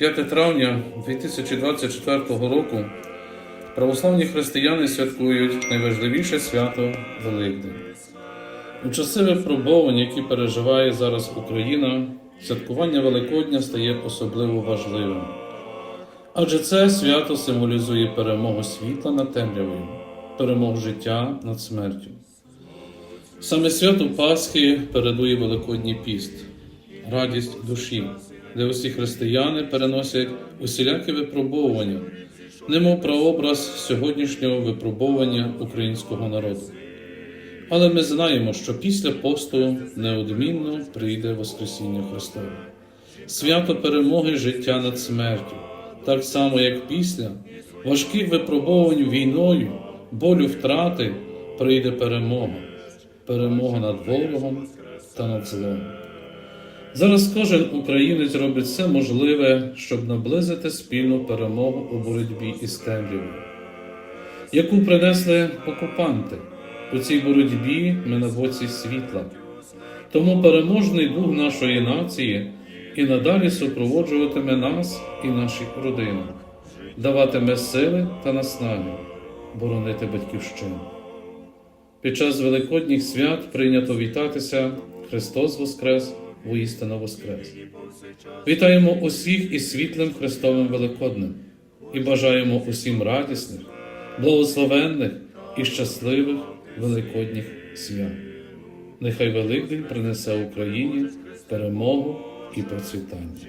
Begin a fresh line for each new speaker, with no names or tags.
5 травня 2024 року православні християни святкують найважливіше свято Великдень. У часи випробувань, які переживає зараз Україна, святкування Великодня стає особливо важливим. Адже це свято символізує перемогу світла над темрявою, перемогу життя над смертю. Саме свято Пасхи передує Великодній піст, радість душі, де усі християни переносять усілякі випробовування, немов прообраз сьогоднішнього випробовування українського народу. Але ми знаємо, що після посту неодмінно прийде Воскресіння Христове, свято перемоги життя над смертю, так само як після важких випробувань війною, болю втрати прийде перемога, перемога над ворогом та над злом. Зараз кожен українець робить все можливе, щоб наблизити спільну перемогу у боротьбі із темрявою, яку принесли окупанти. У цій боротьбі ми на боці світла. Тому переможний дух нашої нації і надалі супроводжуватиме нас і наші родини, даватиме сили та наснаги боронити батьківщину. Під час великодніх свят прийнято вітатися Христос Воскрес, воістину Воскрес. Вітаємо усіх із світлим Христовим Великоднем і бажаємо усім радісних, благословенних і щасливих Великодніх свят. Нехай Великдень принесе Україні перемогу і процвітання.